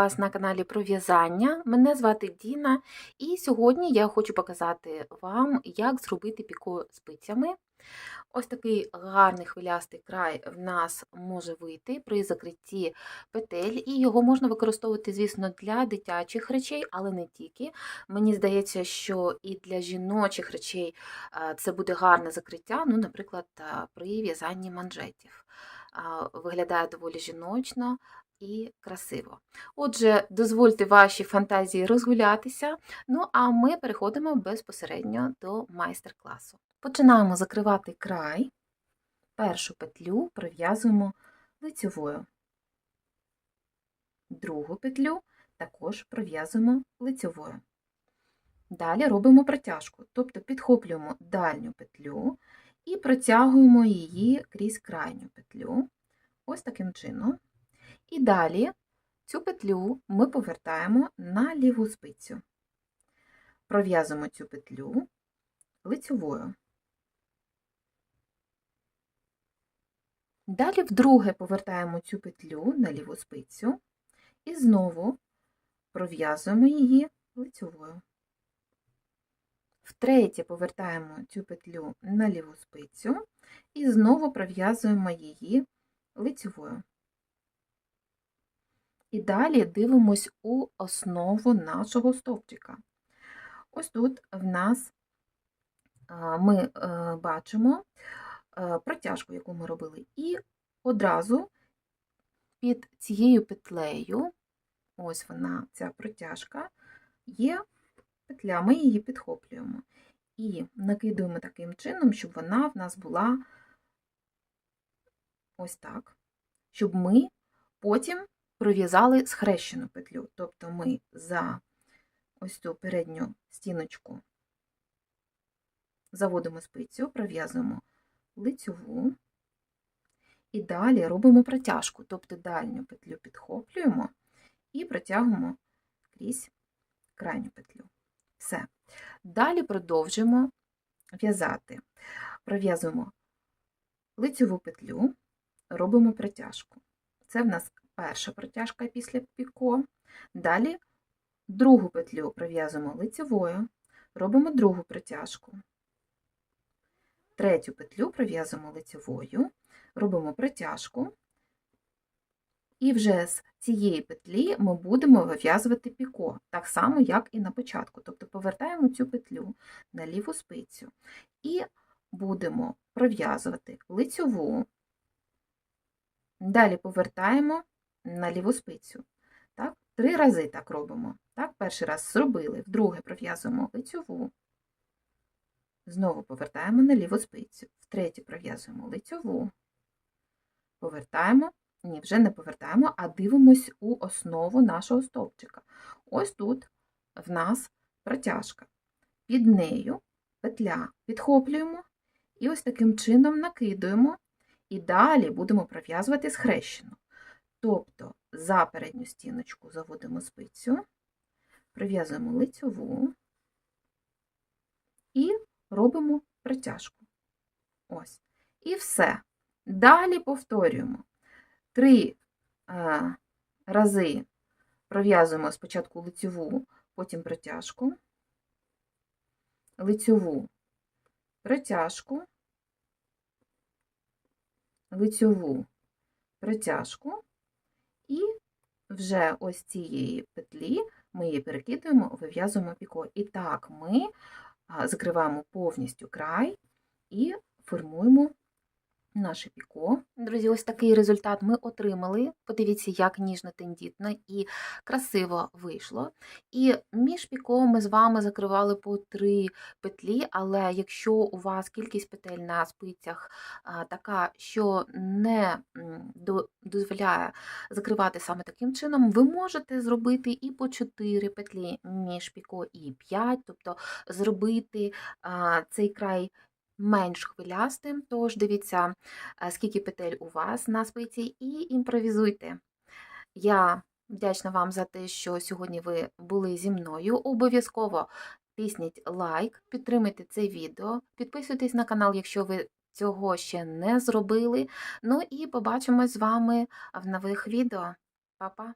вас на каналі про в'язання. Мене звати Діна, і сьогодні я хочу показати вам, як зробити піко спицями. Ось такий гарний хвилястий край в нас може вийти при закритті петель, і його можна використовувати, звісно, для дитячих речей, але не тільки. Мені здається, що і для жіночих речей це буде гарне закриття, ну, наприклад, при в'язанні манжетів. Виглядає доволі жіночно і красиво. Отже, дозвольте вашій фантазії розгулятися. Ну а ми переходимо безпосередньо до майстер-класу. Починаємо закривати край. Першу петлю пров'язуємо лицьовою. Другу петлю також пров'язуємо лицьовою. Далі робимо протяжку, тобто підхоплюємо дальню петлю і протягуємо її крізь крайню петлю. Ось таким чином. І далі цю петлю ми повертаємо на ліву спицю. Пров'язуємо цю петлю лицьовою. Далі вдруге повертаємо цю петлю на ліву спицю і знову пров'язуємо її лицьовою. Втретє повертаємо цю петлю на ліву спицю і знову пров'язуємо її лицьовою. І далі дивимось у основу нашого стовпчика. Ось тут в нас ми бачимо протяжку, яку ми робили, і одразу під цією петлею, ось вона, ця протяжка, є петля, ми її підхоплюємо. І накидуємо таким чином, щоб вона в нас була ось так, щоб ми потім пров'язали схрещену петлю. Тобто ми за ось цю передню стіночку заводимо спицю, пров'язуємо лицьову і далі робимо протяжку, тобто дальню петлю підхоплюємо і протягуємо крізь крайню петлю. Все. Далі продовжуємо в'язати. Пров'язуємо лицьову петлю, робимо протяжку. Це в нас перша протяжка після піко. Далі другу петлю пров'язуємо лицьовою, робимо другу протяжку. Третю петлю пров'язуємо лицьовою, робимо протяжку. І вже з цієї петлі ми будемо вив'язувати піко, так само, як і на початку. Тобто повертаємо цю петлю на ліву спицю і будемо пров'язувати лицьову, далі повертаємо на ліву спицю. Так? Три рази так робимо. Так? Перший раз зробили, вдруге пров'язуємо лицьову, знову повертаємо на ліву спицю, втретє пров'язуємо лицьову, повертаємо. Ні, вже не повертаємо, а дивимось у основу нашого стовпчика. Ось тут в нас протяжка. Під нею петля підхоплюємо і ось таким чином накидуємо, і далі будемо пров'язувати схрещену. Тобто за передню стіночку заводимо спицю, пров'язуємо лицьову і робимо протяжку. Ось. І все. Далі повторюємо. Три е, рази пров'язуємо спочатку лицьову, потім протяжку, лицьову протяжку, лицьову протяжку, і вже ось цієї петлі ми її перекидуємо, вив'язуємо піко. І так ми закриваємо повністю край і формуємо наше піко. Друзі, ось такий результат ми отримали. Подивіться, як ніжно тендітно і красиво вийшло. І між піко ми з вами закривали по три петлі, але якщо у вас кількість петель на спицях така, що не дозволяє закривати саме таким чином, ви можете зробити і по 4 петлі між піко і 5, тобто зробити цей край менш хвилястим, тож дивіться, е, скільки петель у вас на спиці, і імпровізуйте. Я вдячна вам за те, що сьогодні ви були зі мною. Обов'язково тисніть лайк, підтримуйте це відео, підписуйтесь на канал, якщо ви цього ще не зробили. Ну і побачимось з вами в нових відео. Па-па!